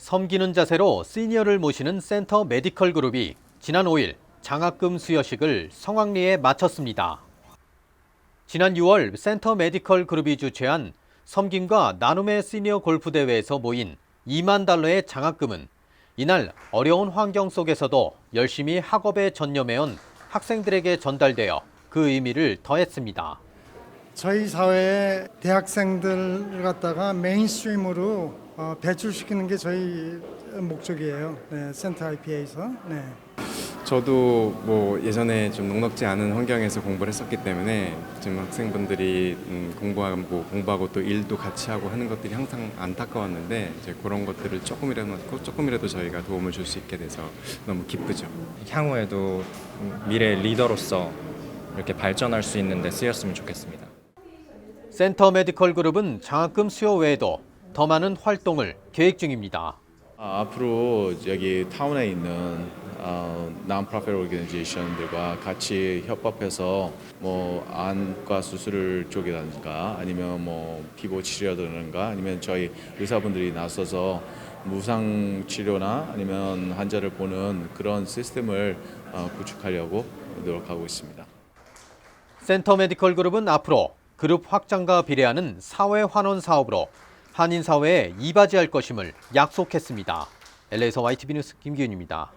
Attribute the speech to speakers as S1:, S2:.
S1: 섬기는 자세로 시니어를 모시는 센터 메디컬 그룹이 지난 5일 장학금 수여식을 성황리에 마쳤습니다. 지난 6월 센터 메디컬 그룹이 주최한 섬김과 나눔의 시니어 골프 대회에서 모인 2만 달러의 장학금은 이날 어려운 환경 속에서도 열심히 학업에 전념해온 학생들에게 전달되어 그 의미를 더했습니다.
S2: 저희 사회의 대학생들 갖다가 메인스트림으로 어, 배출시키는 게 저희 목적이에요. 네, 센터 IPA에서. 네.
S3: 저도 뭐 예전에 좀 녹록지 않은 환경에서 공부를 했었기 때문에 지금 학생분들이 음, 공부하고 공부하고 또 일도 같이 하고 하는 것들이 항상 안타까웠는데 이제 그런 것들을 조금이라도 조금이라도 저희가 도움을 줄 수 있게 돼서 너무 기쁘죠.
S4: 향후에도 미래 리더로서 이렇게 발전할 수 있는 데 쓰였으면 좋겠습니다.
S1: 센터 메디컬 그룹은 장학금 수요 외에도 더 많은 활동을 계획 중입니다.
S5: 아, 앞으로 여기 타운에 있는 어, non-profit organization들과 같이 협업해서 뭐 안과 수술 쪽이라든가 아니면 뭐 피부 치료라든가 아니면 저희 의사분들이 나서서 무상 치료나 아니면 환자를 보는 그런 시스템을 어, 구축하려고 노력하고 있습니다.
S1: 센터 메디컬 그룹은 앞으로 그룹 확장과 비례하는 사회 환원 사업으로 한인 사회에 이바지할 것임을 약속했습니다. LA에서 YTV 뉴스 김기윤입니다.